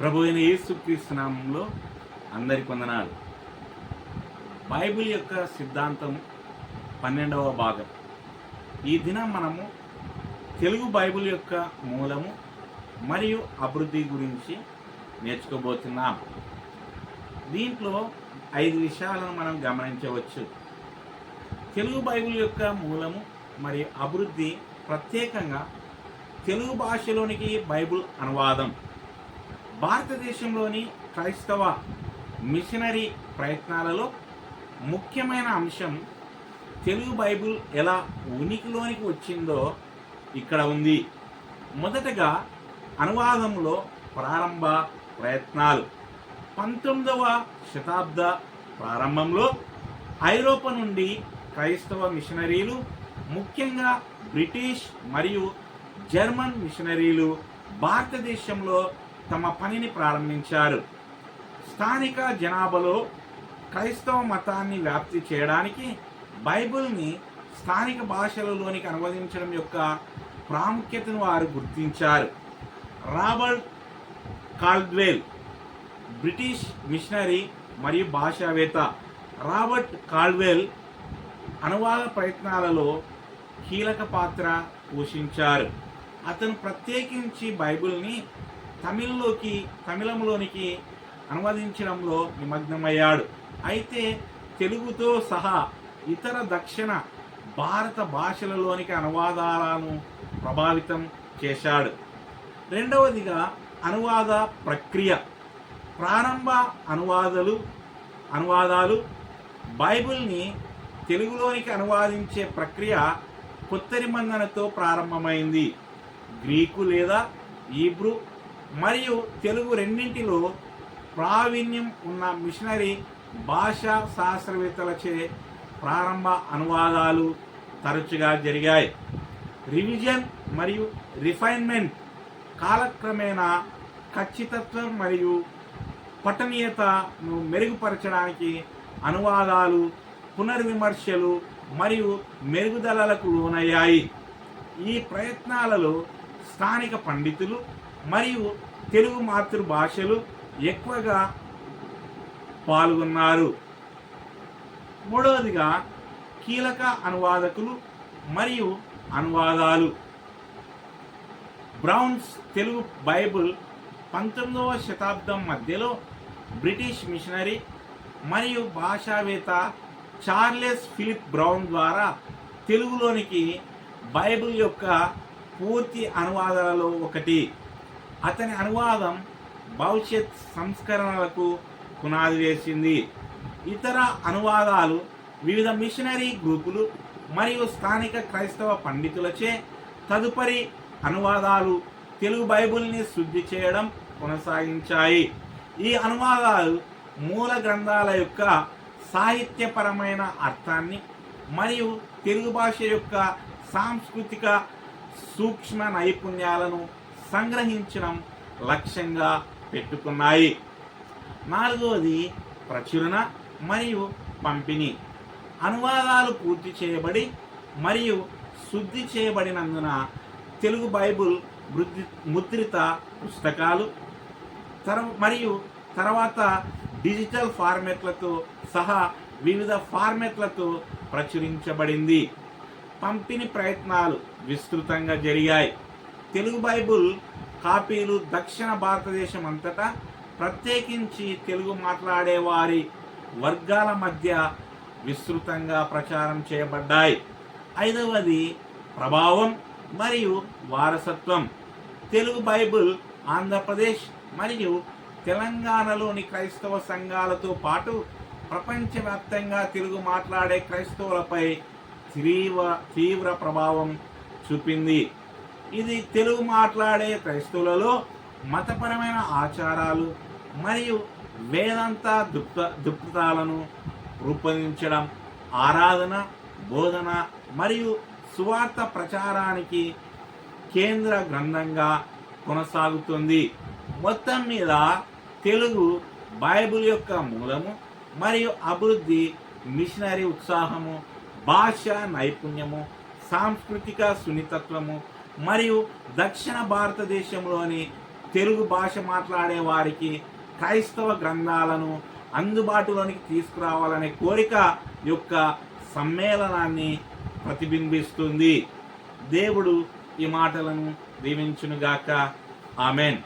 ప్రభు అయిన యేసుక్రీస్తు నామంలో అందరికి వందనాలు. బైబిల్ యొక్క సిద్ధాంతం పన్నెండవ భాగం. ఈ దినం మనము తెలుగు బైబిల్ యొక్క మూలము మరియు అభివృద్ధి గురించి నేర్చుకోబోతున్నాం. దీంట్లో ఐదు విషయాలను మనం గమనించవచ్చు. తెలుగు బైబిల్ యొక్క మూలము మరియు అభివృద్ధి ప్రత్యేకంగా తెలుగు భాషలోనికి బైబిల్ అనువాదం. భారతదేశంలోని క్రైస్తవ మిషనరీ ప్రయత్నాలలో ముఖ్యమైన అంశం తెలుగు బైబిల్ ఎలా ఉనికిలోనికి వచ్చిందో ఇక్కడ ఉంది. మొదటగా అనువాదంలో ప్రారంభ ప్రయత్నాలు. పంతొమ్మిదవ శతాబ్ద ప్రారంభంలో ఐరోపా నుండి క్రైస్తవ మిషనరీలు ముఖ్యంగా బ్రిటిష్ మరియు జర్మన్ మిషనరీలు భారతదేశంలో తమ పనిని ప్రారంభించారు. స్థానిక జనాభాలో క్రైస్తవ మతాన్ని వ్యాప్తి చేయడానికి బైబిల్ని స్థానిక భాషలలోనికి అనువదించడం యొక్క ప్రాముఖ్యతను వారు గుర్తించారు. రాబర్ట్ కాల్డ్వేల్ బ్రిటిష్ మిషనరీ మరియు భాషావేత్త రాబర్ట్ కాల్డ్వెల్ అనువాద ప్రయత్నాలలో కీలక పాత్ర పోషించారు. అతను ప్రత్యేకించి బైబిల్ని తమిళ్ళోకి తమిళంలోనికి అనువదించడంలో నిమగ్నమయ్యాడు. అయితే తెలుగుతో సహా ఇతర దక్షిణ భారత భాషలలోనికి అనువాదాలను ప్రభావితం చేశాడు. రెండవదిగా అనువాద ప్రక్రియ. ప్రారంభ అనువాదాలు అనువాదాలు. బైబిల్ని తెలుగులోనికి అనువాదించే ప్రక్రియ కొత్త నిబంధనతో ప్రారంభమైంది. గ్రీకు లేదా ఈబ్రూ మరియు తెలుగు రెండింటిలో ప్రావీణ్యం ఉన్న మిషనరీ భాషా శాస్త్రవేత్తలచే ప్రారంభ అనువాదాలు తరచుగా జరిగాయి. రివిజన్ మరియు రిఫైన్మెంట్ కాలక్రమేణా ఖచ్చితత్వం మరియు పఠనీయతను మెరుగుపరచడానికి అనువాదాలు పునర్విమర్శలు మరియు మెరుగుదలలకు లోనయ్యాయి. ఈ ప్రయత్నాలలో స్థానిక పండితులు మరియు తెలుగు మాతృభాషలు ఎక్కువగా పాల్గొన్నారు. మూడవదిగా కీలక అనువాదకులు మరియు అనువాదాలు. బ్రౌన్స్ తెలుగు బైబిల్ పంతొమ్మిదవ శతాబ్దం మధ్యలో బ్రిటిష్ మిషనరీ మరియు భాషావేత్త చార్లెస్ ఫిలిప్ బ్రౌన్ ద్వారా తెలుగులోనికి బైబిల్ యొక్క పూర్తి అనువాదాలలో ఒకటి. అతని అనువాదం భవిష్యత్ సంస్కరణలకు పునాది వేసింది. ఇతర అనువాదాలు వివిధ మిషనరీ గ్రూపులు మరియు స్థానిక క్రైస్తవ పండితులచే తదుపరి అనువాదాలు తెలుగు బైబిల్ని శుద్ధి చేయడం కొనసాగించాయి. ఈ అనువాదాలు మూల గ్రంథాల యొక్క సాహిత్యపరమైన అర్థాన్ని మరియు తెలుగు భాష యొక్క సాంస్కృతిక సూక్ష్మ నైపుణ్యాలను సంగ్రహించడం లక్ష్యంగా పెట్టుకున్నాయి. నాలుగవది ప్రచురణ మరియు పంపిణీ. అనువాదాలు పూర్తి చేయబడి మరియు శుద్ధి చేయబడినందున తెలుగు బైబిల్ మృద్ధి ముద్రిత పుస్తకాలు తర మరియు తర్వాత డిజిటల్ ఫార్మెట్లతో సహా వివిధ ఫార్మెట్లతో ప్రచురించబడింది. పంపిణీ ప్రయత్నాలు విస్తృతంగా జరిగాయి. తెలుగు బైబుల్ కాపీలు దక్షిణ భారతదేశం అంతటా ప్రత్యేకించి తెలుగు మాట్లాడే వారి వర్గాల మధ్య విస్తృతంగా ప్రచారం చేయబడ్డాయి. ఐదవది ప్రభావం మరియు వారసత్వం. తెలుగు బైబిల్ ఆంధ్రప్రదేశ్ మరియు తెలంగాణలోని క్రైస్తవ సంఘాలతో పాటు ప్రపంచవ్యాప్తంగా తెలుగు మాట్లాడే క్రైస్తవులపై తీవ్ర తీవ్ర ప్రభావం చూపింది. ఇది తెలుగు మాట్లాడే క్రైస్తవులలో మతపరమైన ఆచారాలు మరియు వేదాంత దుప్త దుప్తాలను రూపొందించడం ఆరాధన బోధన మరియు సువార్త ప్రచారానికి కేంద్ర గ్రంథంగా కొనసాగుతుంది. మొత్తం మీద తెలుగు బైబిల్ యొక్క మూలము మరియు అభివృద్ధి మిషనరీ ఉత్సాహము భాష నైపుణ్యము సాంస్కృతిక సున్నితత్వము మరియు దక్షిణ భారతదేశంలోని తెలుగు భాష మాట్లాడే వారికి క్రైస్తవ గ్రంథాలను అందుబాటులోనికి తీసుకురావాలనే కోరిక యొక్క సమ్మేళనాన్ని ప్రతిబింబిస్తుంది. దేవుడు ఈ మాటలను దీవించునుగాక. ఆమెన్.